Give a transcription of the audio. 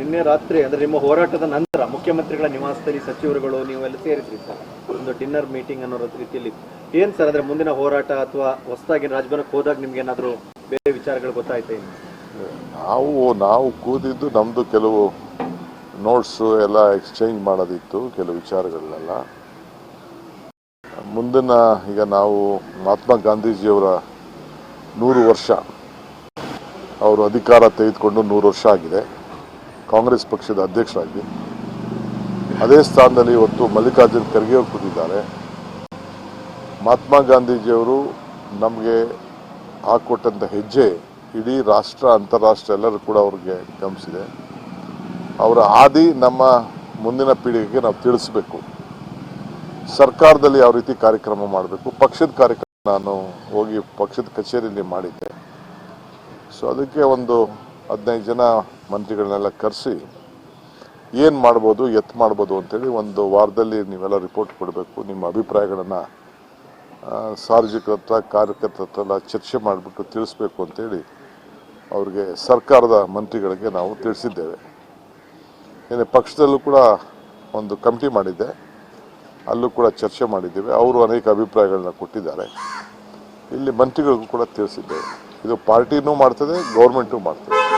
ನಿನ್ನೆ ರಾತ್ರಿ, ಅಂದ್ರೆ ನಿಮ್ಮ ಹೋರಾಟದ ನಂತರ ಮುಖ್ಯಮಂತ್ರಿಗಳ ನಿವಾಸದಲ್ಲಿ ಸಚಿವರುಗಳು ನೀವೆಲ್ಲ ಸೇರಿದ್ರಿ ಸರ್, ಒಂದು ಡಿನ್ನರ್ ಮೀಟಿಂಗ್ ಅನ್ನೋ ರೀತಿಯಲ್ಲಿ. ಏನ್ ಸರ್, ಅಂದ್ರೆ ಮುಂದಿನ ಹೋರಾಟ ಅಥವಾ ಹೊಸದಾಗಿ ರಾಜಭವನಕ್ಕೆ ಹೋದಾಗ ನಿಮ್ಗೆ ಏನಾದ್ರು ಬೇರೆ ವಿಚಾರಗಳು ಗೊತ್ತಾಯ್ತಾ ಇನ್ನು? ನಾವು ನಾವು ಕೂದಿದ್ದು ನಮ್ಮದು ಕೆಲವು ನೋಟ್ಸು ಎಲ್ಲ ಎಕ್ಸ್ಚೇಂಜ್ ಮಾಡೋದಿತ್ತು, ಕೆಲವು ವಿಚಾರಗಳನ್ನೆಲ್ಲ. ಮುಂದಿನ ಈಗ ನಾವು ಮಹಾತ್ಮ ಗಾಂಧೀಜಿಯವರ ನೂರು ವರ್ಷ. ಅವರು ಅಧಿಕಾರ ತೆಗೆದುಕೊಂಡು ನೂರು ವರ್ಷ ಆಗಿದೆ. ಕಾಂಗ್ರೆಸ್ ಪಕ್ಷದ ಅಧ್ಯಕ್ಷರಾಗಿ ಅದೇ ಸ್ಥಾನದಲ್ಲಿ ಇವತ್ತು ಮಲ್ಲಿಕಾರ್ಜುನ್ ಖರ್ಗೆ ಅವರು ಕೂತಿದ್ದಾರೆ. ಮಹಾತ್ಮ ಗಾಂಧೀಜಿಯವರು ನಮಗೆ ಹಾಕೊಟ್ಟಂಥ ಹೆಜ್ಜೆ ಇಡೀ ರಾಷ್ಟ್ರ, ಅಂತಾರಾಷ್ಟ್ರ ಎಲ್ಲರೂ ಕೂಡ ಅವ್ರಿಗೆ ಗಮನಿಸಿದೆ. ಅವರ ಆದಿ ನಮ್ಮ ಮುಂದಿನ ಪೀಳಿಗೆಗೆ ನಾವು ತಿಳಿಸ್ಬೇಕು. ಸರ್ಕಾರದಲ್ಲಿ ಯಾವ ರೀತಿ ಕಾರ್ಯಕ್ರಮ ಮಾಡಬೇಕು, ಪಕ್ಷದ ಕಾರ್ಯಕ್ರಮ ನಾನು ಹೋಗಿ ಪಕ್ಷದ ಕಚೇರಿಯಲ್ಲಿ ಮಾಡಿದ್ದೆ. ಸೊ ಅದಕ್ಕೆ ಒಂದು ಹದಿನೈದು ಜನ ಮಂತ್ರಿಗಳನ್ನೆಲ್ಲ ಕರೆಸಿ ಏನು ಮಾಡ್ಬೋದು ಎತ್ತು ಮಾಡ್ಬೋದು ಅಂತೇಳಿ ಒಂದು ವಾರದಲ್ಲಿ ನೀವೆಲ್ಲ ರಿಪೋರ್ಟ್ ಕೊಡಬೇಕು. ನಿಮ್ಮ ಅಭಿಪ್ರಾಯಗಳನ್ನು ಸಾರ್ವಜನಿಕರ ಕಾರ್ಯಕರ್ತರ ಎಲ್ಲ ಚರ್ಚೆ ಮಾಡಿಬಿಟ್ಟು ತಿಳಿಸ್ಬೇಕು ಅಂತೇಳಿ ಅವ್ರಿಗೆ ಸರ್ಕಾರದ ಮಂತ್ರಿಗಳಿಗೆ ನಾವು ತಿಳಿಸಿದ್ದೇವೆ. ಏನೇ ಪಕ್ಷದಲ್ಲೂ ಕೂಡ ಒಂದು ಕಮಿಟಿ ಮಾಡಿದ್ದೆ. ಅಲ್ಲೂ ಕೂಡ ಚರ್ಚೆ ಮಾಡಿದ್ದೇವೆ. ಅವರು ಅನೇಕ ಅಭಿಪ್ರಾಯಗಳನ್ನ ಕೊಟ್ಟಿದ್ದಾರೆ. ಇಲ್ಲಿ ಮಂತ್ರಿಗಳಿಗೂ ಕೂಡ ತಿಳಿಸಿದ್ದೇವೆ. ಇದು ಪಾರ್ಟಿನೂ ಮಾಡ್ತದೆ, ಗೌರ್ಮೆಂಟು ಮಾಡ್ತದೆ.